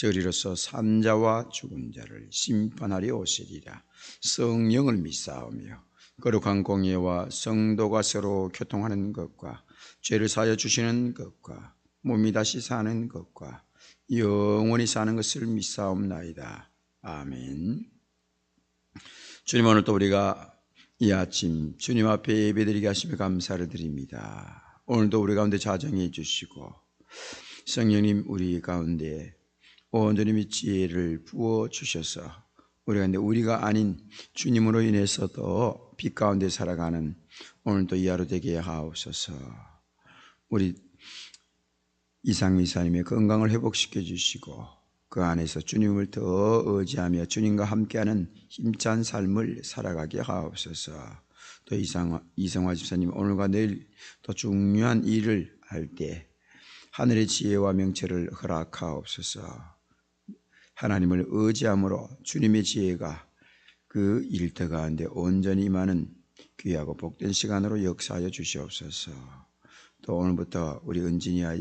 저리로서 산자와 죽은 자를 심판하려 오시리라. 성령을 믿사오며 거룩한 공예와 성도가 서로 교통하는 것과 죄를 사여 주시는 것과 몸이 다시 사는 것과 영원히 사는 것을 믿사옵나이다. 아멘. 주님 오늘 또 우리가 이 아침 주님 앞에 예배드리게 하시며 감사를 드립니다. 오늘도 우리 가운데 자정해 주시고 성령님 우리 가운데 온전히 지혜를 부어 주셔서 우리가 근데 우리가 아닌 주님으로 인해서 도 빛 가운데 살아가는 오늘도 이 하루 되게 하옵소서. 우리 이상 이사님의 건강을 회복시켜 주시고 그 안에서 주님을 더 의지하며 주님과 함께하는 힘찬 삶을 살아가게 하옵소서. 또 이상 이성화 집사님 오늘과 내일 더 중요한 일을 할 때 하늘의 지혜와 명체를 허락하옵소서. 하나님을 의지함으로 주님의 지혜가 그 일터 가운데 온전히 임하는 귀하고 복된 시간으로 역사하여 주시옵소서. 또 오늘부터 우리 은진이와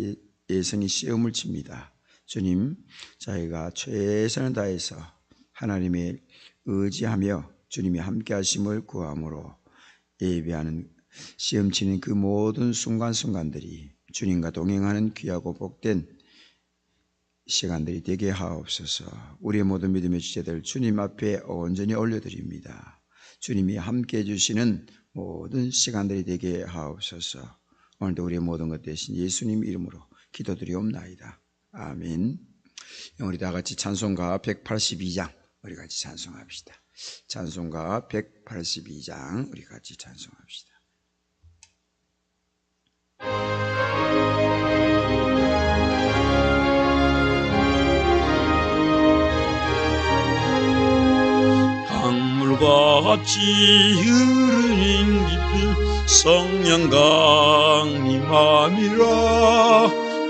예성이 시험을 칩니다. 주님, 저희가 최선을 다해서 하나님의 의지하며 주님이 함께 하심을 구함으로 예배하는 시험 치는 그 모든 순간순간들이 주님과 동행하는 귀하고 복된 시간들이 되게 하옵소서. 우리의 모든 믿음의 주제들 주님 앞에 온전히 올려드립니다. 주님이 함께 해주시는 모든 시간들이 되게 하옵소서. 오늘도 우리의 모든 것 대신 예수님 이름으로 기도드리옵나이다. 아멘. 우리 다 같이 찬송가 182장 우리 같이 찬송합시다. 찬송가 182장 우리 같이 찬송합시다. 물과 같이 흐르는 깊은 성령강 이 맘이라.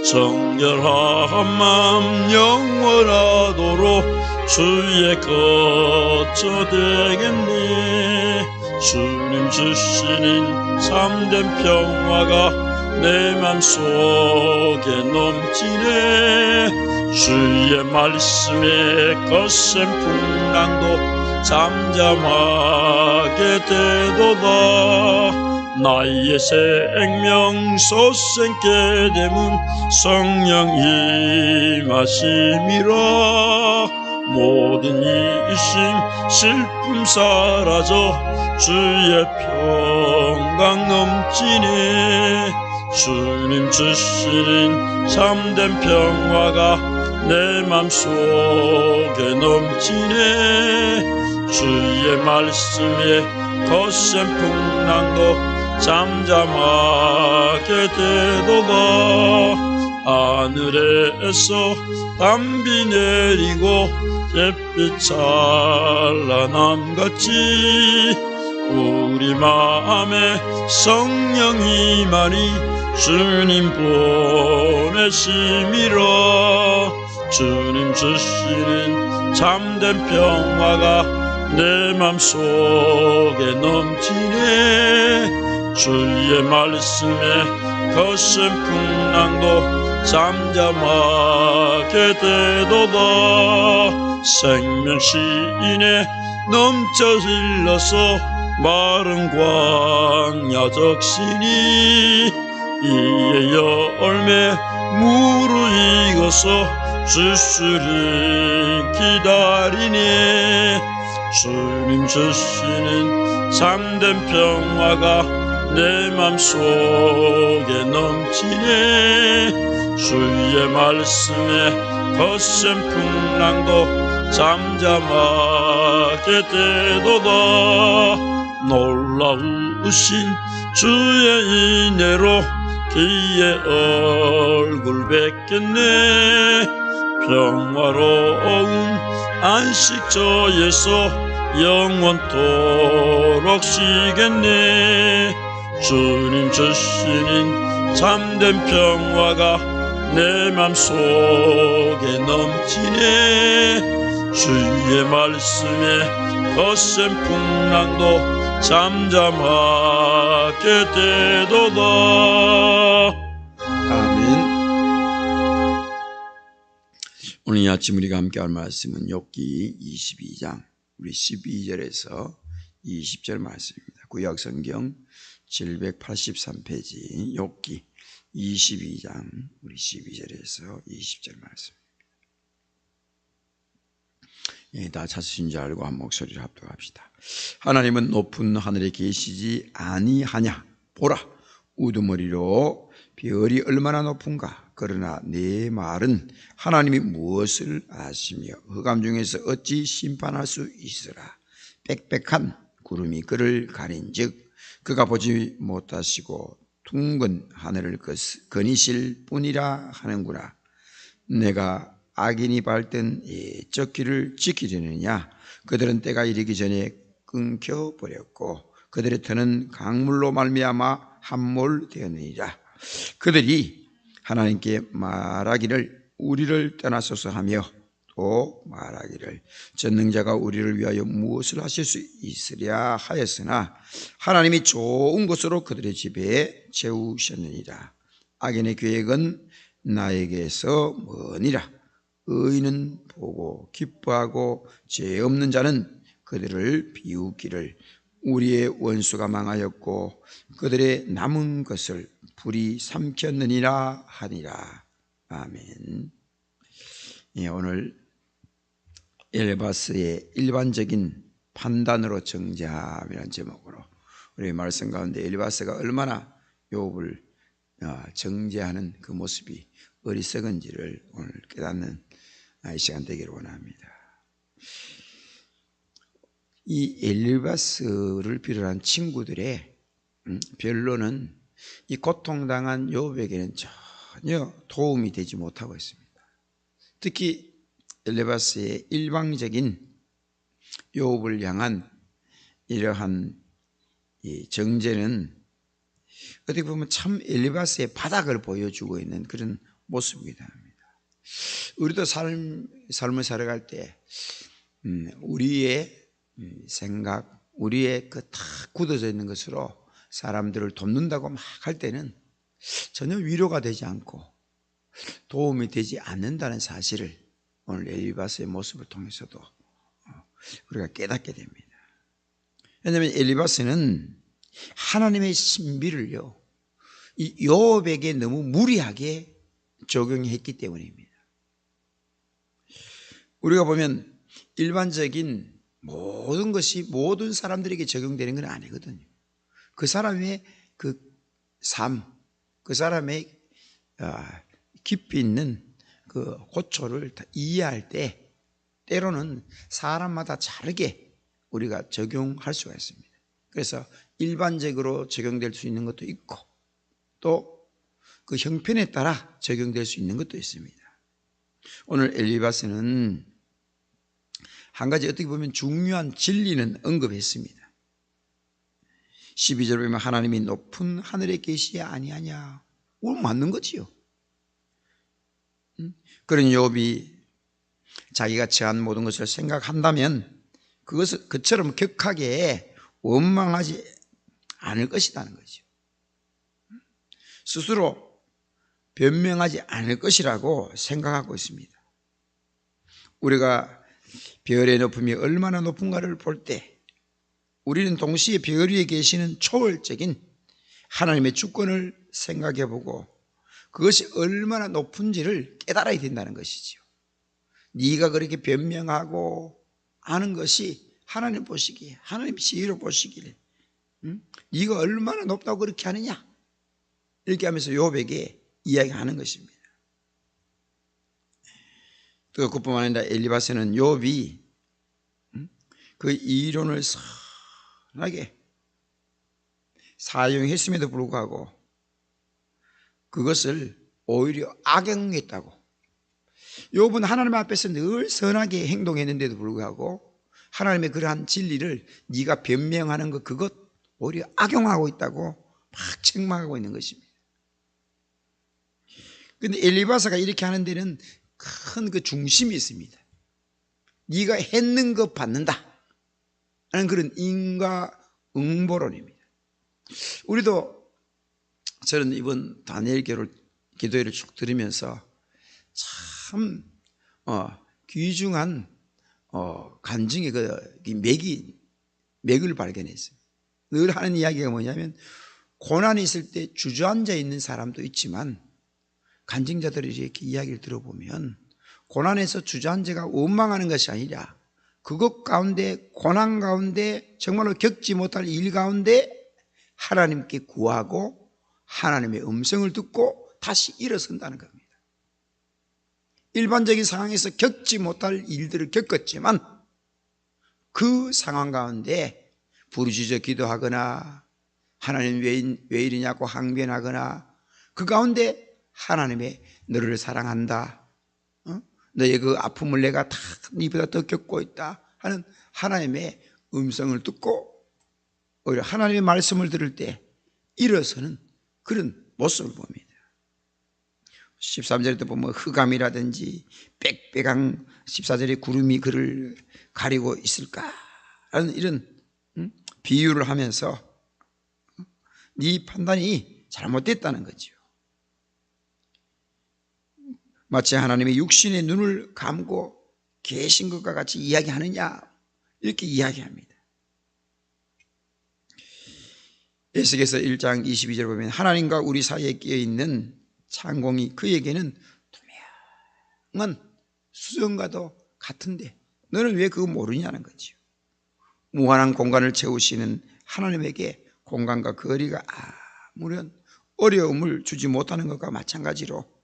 정결한 맘 영원하도록 주의 거처 되겠네. 주님 주시는 참된 평화가 내 맘속에 넘치네. 주의 말씀에 거센 풍랑도 잠잠하게 되도다. 나의 생명 솟생게 되문 성령 임하심이라 모든 이심 슬픔 사라져 주의 평강 넘치네 주님 주시는 참된 평화가 내 맘속에 넘치네 주의 말씀에 거센 풍랑도 잠잠하게 되도다. 하늘에서 담비 내리고 햇빛 찬란함 같이 우리 마음에 성령이 많이 주님 보내심이라. 주님 주시는 참된 평화가 내 맘속에 넘치네. 주의 말씀에 거센 풍랑도 잠잠하게 되도다. 생명시인에 넘쳐 흘러서 마른 광야 적신이 이에 열매 무르익어서 주수를 기다리네 주님 주시는 참된 평화가 내 맘속에 넘치네. 주의 말씀에 거센 풍랑도 잠잠하게 되도다. 놀라우신 주의 인애로 그의 얼굴 뵙겠네. 평화로운 안식처에서 영원토록 쉬겠네. 주님 주시는 참된 평화가 내 맘속에 넘치네. 주의 말씀에 거센 풍랑도 잠잠하게 되도다 오늘 이 아침 우리가 함께 할 말씀은 욥기 22장 우리 12절에서 20절 말씀입니다. 구약 성경 783페이지 욥기 22장 우리 12절에서 20절 말씀. 예, 다 찾으신 줄 알고 한 목소리를 합독합시다. 하나님은 높은 하늘에 계시지 아니하냐? 보라, 우두머리로 별이 얼마나 높은가? 그러나 내 말은 하나님이 무엇을 아시며 흑암 중에서 어찌 심판할 수 있으라? 빽빽한 구름이 그를 가린즉 그가 보지 못하시고 둥근 하늘을 거- 거니실 뿐이라 하는구나. 내가 악인이 밟던 이적 길을 지키려느냐 그들은 때가 이르기 전에 끊겨 버렸고 그들의 터는 강물로 말미암아 함몰되었느니라 그들이 하나님께 말하기를 우리를 떠나소서 하며 또 말하기를 전능자가 우리를 위하여 무엇을 하실 수 있으랴 하였으나 하나님이 좋은 것으로 그들의 집에 채우셨느니라. 악인의 계획은 나에게서 머니라? 의인은 보고 기뻐하고 죄 없는 자는 그들을 비웃기를 우리의 원수가 망하였고 그들의 남은 것을 불이 삼켰느니라 하니라 아멘. 예, 오늘 엘바스의 일반적인 판단으로 정죄함이라는 제목으로 우리 말씀 가운데 엘바스가 얼마나 욥을 어, 정죄하는 그 모습이 어리석은지를 오늘 깨닫는 아, 이 시간 되기를 원합니다. 이 엘리바스를 비롯한 친구들의 음, 변론은 이 고통당한 욥에게는 전혀 도움이 되지 못하고 있습니다. 특히 엘리바스의 일방적인 욥을 향한 이러한 이 정죄는 어떻게 보면 참 엘리바스의 바닥을 보여주고 있는 그런 모습이기도 합니다. 우리도 삶, 삶을 살아갈 때, 음, 우리의 음, 생각, 우리의 그다 굳어져 있는 것으로 사람들을 돕는다고 막 할 때는 전혀 위로가 되지 않고 도움이 되지 않는다는 사실을 오늘 엘리바스의 모습을 통해서도 어, 우리가 깨닫게 됩니다. 왜냐하면 엘리바스는 하나님의 신비를요, 이 욥에게 너무 무리하게 적용했기 때문입니다. 우리가 보면 일반적인 모든 것이 모든 사람들에게 적용되는 건 아니거든요. 그 사람의 그 삶, 그 사람의 아, 깊이 있는 그 고초를 다 이해할 때 때로는 사람마다 다르게 우리가 적용할 수가 있습니다. 그래서 일반적으로 적용될 수 있는 것도 있고 또 그 형편에 따라 적용될 수 있는 것도 있습니다. 오늘 엘리바스는 한 가지 어떻게 보면 중요한 진리는 언급했습니다. 12절 보면 하나님이 높은 하늘에 계시야 아니하냐. 오늘 맞는 거지요. 음? 그런 욥이 자기가 처한 모든 것을 생각한다면 그것을 그처럼 격하게 원망하지 않을 것이라는 거죠. 스스로 변명하지 않을 것이라고 생각하고 있습니다. 우리가 별의 높음이 얼마나 높은가를 볼 때 우리는 동시에 별 위에 계시는 초월적인 하나님의 주권을 생각해 보고 그것이 얼마나 높은지를 깨달아야 된다는 것이지요. 네가 그렇게 변명하고 하는 것이 하나님 보시기에 하나님 시로 보시기에 응? 네가 얼마나 높다고 그렇게 하느냐 이렇게 하면서 욥에게 이야기하는 것입니다. 또 그뿐만 아니라 엘리바스는 욥이 응? 그 이론을 선하게 사용했음에도 불구하고 그것을 오히려 악용했다고 욥은 하나님 앞에서 늘 선하게 행동했는데도 불구하고 하나님의 그러한 진리를 네가 변명하는 것 그것 오히려 악용하고 있다고 막 책망하고 있는 것입니다. 근데 엘리바사가 이렇게 하는 데는 큰 그 중심이 있습니다. 네가 했는 것 받는다 하는 그런 인과 응보론입니다. 우리도 저는 이번 다니엘 교를 기도회를 쭉 들으면서 참 어, 귀중한 어, 간증의 그 맥이 맥을 발견했어요. 늘 하는 이야기가 뭐냐면 고난이 있을 때 주저앉아 있는 사람도 있지만 간증자들이 이렇게 이야기를 들어보면 고난에서 주저앉아가 원망하는 것이 아니라 그것 가운데 고난 가운데 정말로 겪지 못할 일 가운데 하나님께 구하고 하나님의 음성을 듣고 다시 일어선다는 겁니다. 일반적인 상황에서 겪지 못할 일들을 겪었지만 그 상황 가운데 부르짖어 기도하거나 하나님 왜, 왜 이러냐고 항변하거나 그 가운데 하나님의 너를 사랑한다. 어? 너의 그 아픔을 내가 다 니보다 더 겪고 있다 하는 하나님의 음성을 듣고 오히려 하나님의 말씀을 들을 때 일어서는 그런 모습을 봅니다. 13절에 도 보면 흑암이라든지 빽빽한 14절에 구름이 그를 가리고 있을까 하는 이런 음? 비유를 하면서 네 판단이 잘못됐다는 거죠. 마치 하나님의 육신의 눈을 감고 계신 것과 같이 이야기하느냐 이렇게 이야기합니다. 에스겔서 1장 22절 보면 하나님과 우리 사이에 끼어 있는 창공이 그에게는 투명한 수정과도 같은데 너는 왜 그거 모르냐는 거지요. 무한한 공간을 채우시는 하나님에게 공간과 거리가 아무런 어려움을 주지 못하는 것과 마찬가지로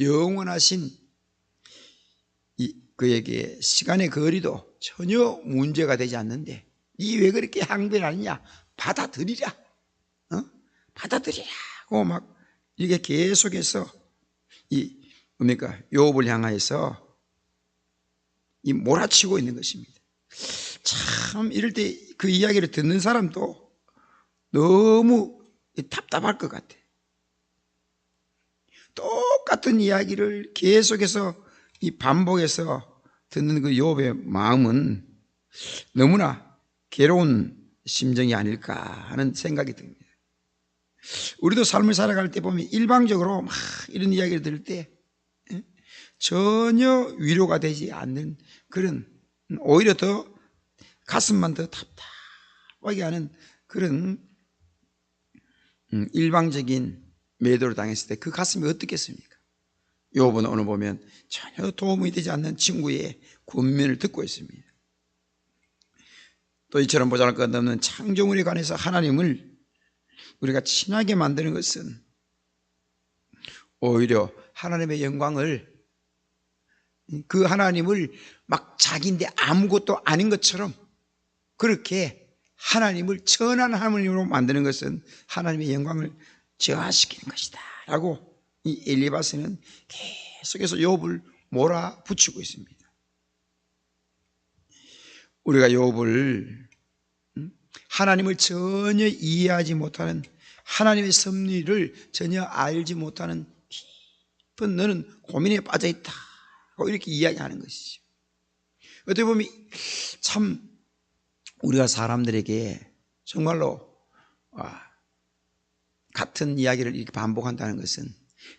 영원하신 이 그에게 시간의 거리도 전혀 문제가 되지 않는데 이 왜 그렇게 항변하느냐 받아들이라 어? 받아들이라고 막 이게 계속해서 이 뭡니까 요업을 향하여서 이 몰아치고 있는 것입니다. 참 이럴 때 그 이야기를 듣는 사람도 너무 답답할 것 같아. 똑같은 이야기를 계속해서 이 반복해서 듣는 그 요업의 마음은 너무나 괴로운 심정이 아닐까 하는 생각이 듭니다. 우리도 삶을 살아갈 때 보면 일방적으로 막 이런 이야기를 들을 때 예? 전혀 위로가 되지 않는 그런 오히려 더 가슴만 더 답답하게 하는 그런 음, 일방적인 매도를 당했을 때 그 가슴이 어떻겠습니까? 요번 오늘 보면 전혀 도움이 되지 않는 친구의 권면을 듣고 있습니다. 또 이처럼 보잘 것 없는 창조물에 관해서 하나님을 우리가 친하게 만드는 것은 오히려 하나님의 영광을 그 하나님을 막 자기인데 아무것도 아닌 것처럼 그렇게 하나님을 천한 하나님으로 만드는 것은 하나님의 영광을 저하시키는 것이다. 라고 이 엘리바스는 계속해서 욥을 몰아붙이고 있습니다. 우리가 욥을 하나님을 전혀 이해하지 못하는 하나님의 섭리를 전혀 알지 못하는 깊은 너는 고민에 빠져 있다. 이렇게 이야기하는 것이죠. 어떻게 보면 참 우리가 사람들에게 정말로 아, 같은 이야기를 이렇게 반복한다는 것은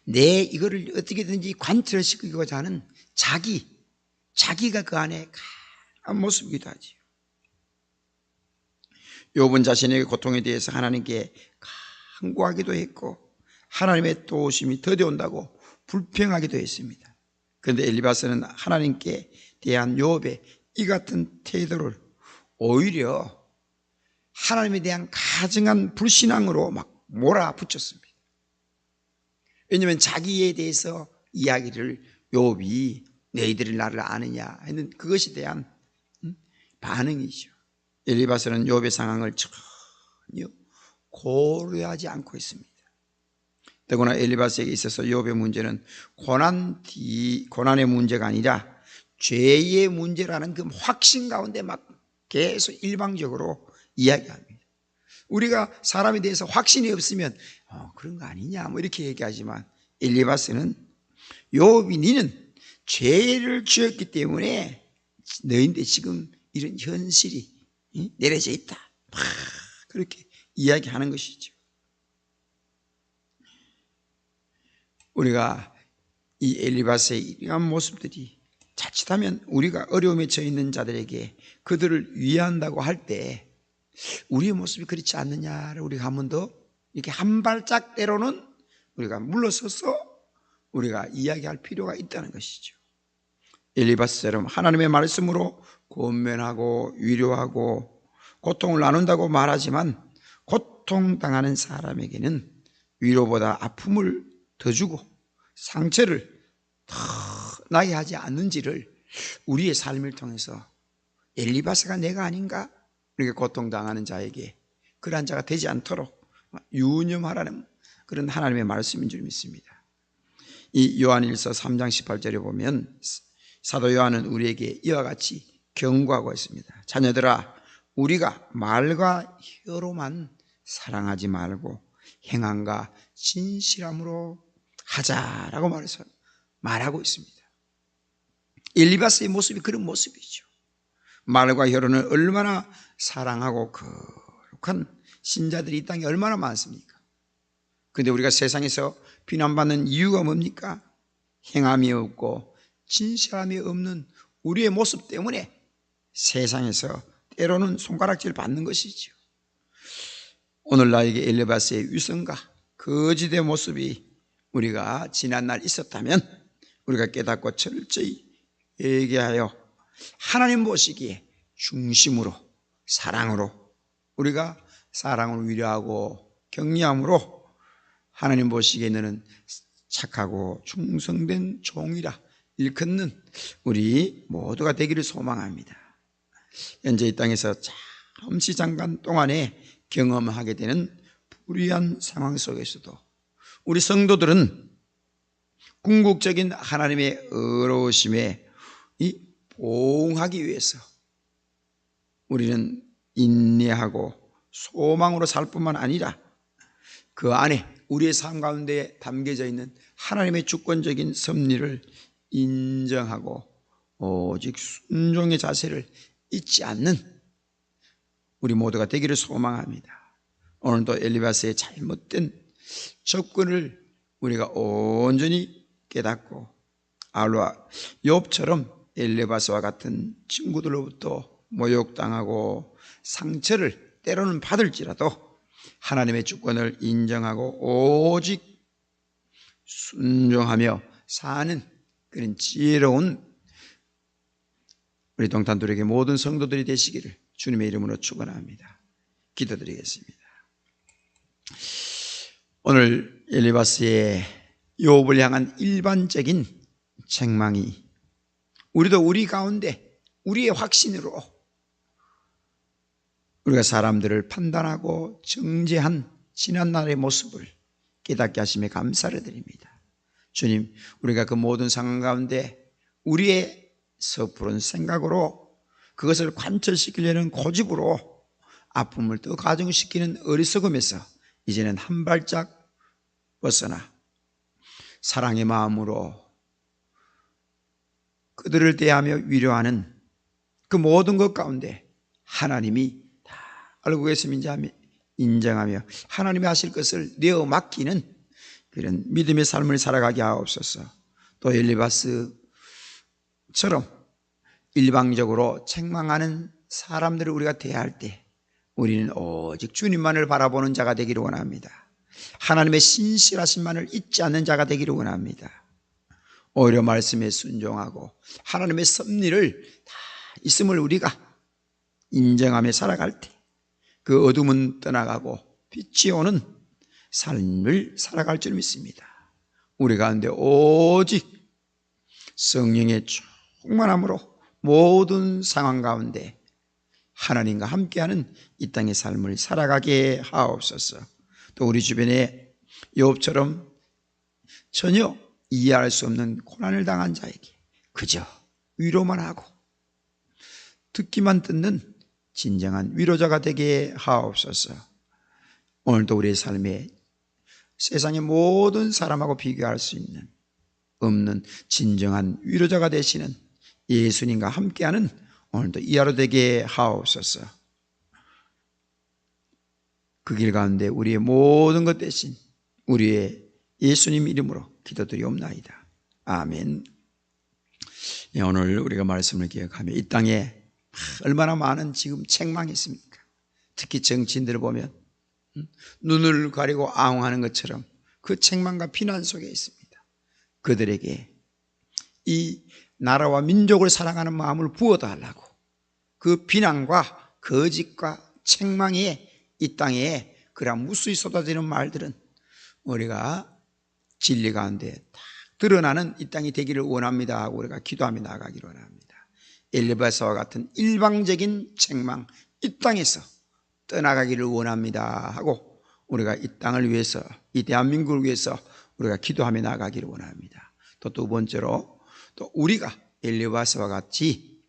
내 이거를 어떻게든지 관철시키고자 하는 자기, 자기가 그 안에 강한 모습이기도 하지요. 욥은 자신의 고통에 대해서 하나님께 간구하기도 했고 하나님의 도우심이 더뎌온다고 불평하기도 했습니다. 그런데 엘리바스는 하나님께 대한 욥의 이 같은 태도를 오히려 하나님에 대한 가증한 불신앙으로 막 몰아붙였습니다. 왜냐하면 자기에 대해서 이야기를 욥이 너희들이 나를 아느냐 하는 그것에 대한 반응이죠. 엘리바스는 욥의 상황을 전혀 고려하지 않고 있습니다. 더구나 엘리바스에게 있어서 욥의 문제는 고난 뒤 고난의 문제가 아니라 죄의 문제라는 그 확신 가운데 막 계속 일방적으로 이야기합니다. 우리가 사람에 대해서 확신이 없으면 어, 그런 거 아니냐 뭐 이렇게 얘기하지만 엘리바스는 요비 니는 죄를 지었기 때문에 너희인데 지금 이런 현실이 응? 내려져 있다. 막 그렇게 이야기하는 것이죠. 우리가 이 엘리바스의 이러한 모습들이 자칫하면 우리가 어려움에 처해 있는 자들에게 그들을 위한다고 할 때 우리의 모습이 그렇지 않느냐를 우리가 한 번 더 이렇게 한 발짝 때로는 우리가 물러서서 우리가 이야기할 필요가 있다는 것이죠. 엘리바스처럼 하나님의 말씀으로 권면하고 위로하고 고통을 나눈다고 말하지만 고통당하는 사람에게는 위로보다 아픔을 더 주고 상처를 더 나게 하지 않는지를 우리의 삶을 통해서 엘리바스가 내가 아닌가? 이렇게 고통당하는 자에게 그러한 자가 되지 않도록 유념하라는 그런 하나님의 말씀인 줄 믿습니다. 이 요한일서 3장 18절에 보면 사도 요한은 우리에게 이와 같이 경고하고 있습니다. 자녀들아 우리가 말과 혀로만 사랑하지 말고 행함과 진실함으로 하자라고 말해서 말하고 있습니다. 엘리바스의 모습이 그런 모습이죠. 말과 혀로는 얼마나 사랑하고 거룩한 신자들이 이 땅에 얼마나 많습니까? 근데 우리가 세상에서 비난받는 이유가 뭡니까? 행함이 없고 진실함이 없는 우리의 모습 때문에 세상에서 때로는 손가락질 받는 것이죠. 오늘 나에게 엘리바스의 위선과 거짓의 모습이 우리가 지난날 있었다면 우리가 깨닫고 철저히 얘기하여 하나님 보시기에 중심으로 사랑으로 우리가 사랑을 위로하고 격려함으로 하나님 보시기에 너는 착하고 충성된 종이라 일컫는 우리 모두가 되기를 소망합니다. 현재 이 땅에서 잠시 잠깐 동안에 경험하게 되는 불의한 상황 속에서도 우리 성도들은 궁극적인 하나님의 의로우심에 이 보응하기 위해서 우리는 인내하고 소망으로 살 뿐만 아니라 그 안에 우리의 삶 가운데 담겨져 있는 하나님의 주권적인 섭리를 인정하고 오직 순종의 자세를 잊지 않는 우리 모두가 되기를 소망합니다. 오늘도 엘리바스의 잘못된 접근을 우리가 온전히 깨닫고 알와 욥처럼 엘리바스와 같은 친구들로부터 모욕당하고 상처를 때로는 받을지라도 하나님의 주권을 인정하고 오직 순종하며 사는 그런 지혜로운 우리 동탄들에게 모든 성도들이 되시기를 주님의 이름으로 축원합니다. 기도드리겠습니다. 오늘 엘리바스의 욥을 향한 일반적인 책망이 우리도 우리 가운데 우리의 확신으로 우리가 사람들을 판단하고 정죄한 지난날의 모습을 깨닫게 하심에 감사를 드립니다. 주님, 우리가 그 모든 상황 가운데 우리의 섣부른 생각으로 그것을 관철시키려는 고집으로 아픔을 더 가중시키는 어리석음에서 이제는 한 발짝 벗어나 사랑의 마음으로 그들을 대하며 위로하는 그 모든 것 가운데 하나님이 다 알고 계심인지 인정하며 하나님이 하실 것을 내어 맡기는 그런 믿음의 삶을 살아가게 하옵소서. 또 엘리바스처럼 일방적으로 책망하는 사람들을 우리가 대할 때 우리는 오직 주님만을 바라보는 자가 되기를 원합니다. 하나님의 신실하신만을 잊지 않는 자가 되기를 원합니다. 오히려 말씀에 순종하고 하나님의 섭리를 다 있음을 우리가 인정하며 살아갈 때 그 어둠은 떠나가고 빛이 오는 삶을 살아갈 줄 믿습니다. 우리 가운데 오직 성령의 충만함으로 모든 상황 가운데 하나님과 함께하는 이 땅의 삶을 살아가게 하옵소서. 또 우리 주변에 욥처럼 전혀 이해할 수 없는 고난을 당한 자에게 그저 위로만 하고 듣기만 듣는 진정한 위로자가 되게 하옵소서. 오늘도 우리의 삶에 세상의 모든 사람하고 비교할 수 있는 없는 진정한 위로자가 되시는 예수님과 함께하는 오늘도 이 하루 되게 하옵소서. 그 길 가운데 우리의 모든 것 대신 우리의 예수님 이름으로 기도드리옵나이다. 아멘. 예, 오늘 우리가 말씀을 기억하며 이 땅에 얼마나 많은 지금 책망이 있습니까? 특히 정치인들을 보면 음, 눈을 가리고 아웅하는 것처럼 그 책망과 비난 속에 있습니다. 그들에게 이 나라와 민족을 사랑하는 마음을 부어달라고 그 비난과 거짓과 책망에 이 땅에 그런 무수히 쏟아지는 말들은 우리가 진리 가운데 딱 드러나는 이 땅이 되기를 원합니다 하고 우리가 기도하며 나가기를 원합니다. 엘리바사와 같은 일방적인 책망 이 땅에서 떠나가기를 원합니다 하고 우리가 이 땅을 위해서 이 대한민국을 위해서 우리가 기도하며 나가기를 원합니다. 또 두 번째로 또 우리가 엘리바사와 같이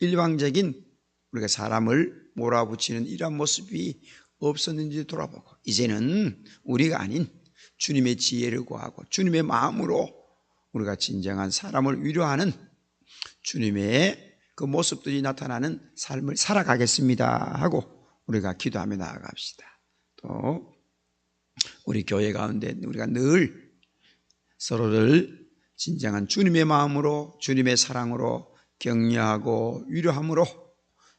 일방적인 우리가 사람을 몰아붙이는 이러한 모습이 없었는지 돌아보고 이제는 우리가 아닌 주님의 지혜를 구하고 주님의 마음으로 우리가 진정한 사람을 위로하는 주님의 그 모습들이 나타나는 삶을 살아가겠습니다 하고 우리가 기도하며 나아갑시다. 또 우리 교회 가운데 우리가 늘 서로를 진정한 주님의 마음으로 주님의 사랑으로 격려하고 위로함으로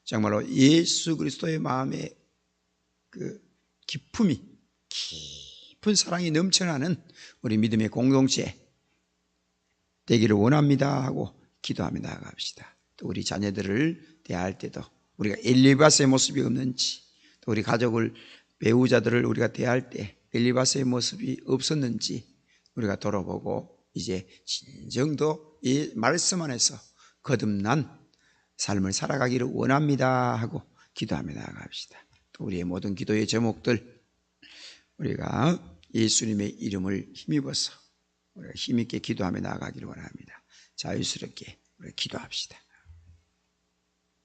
정말로 예수 그리스도의 마음에 그 기품이 깊은 사랑이 넘쳐나는 우리 믿음의 공동체 되기를 원합니다 하고 기도하며 나아갑시다. 또 우리 자녀들을 대할 때도 우리가 엘리바스의 모습이 없는지 또 우리 가족을 배우자들을 우리가 대할 때 엘리바스의 모습이 없었는지 우리가 돌아보고 이제 진정도 이 말씀 안에서 거듭난 삶을 살아가기를 원합니다 하고 기도하며 나아갑시다. 또 우리의 모든 기도의 제목들 우리가 예수님의 이름을 힘입어서 우리가 힘있게 기도하며 나아가기를 원합니다. 자유스럽게 우리 기도합시다.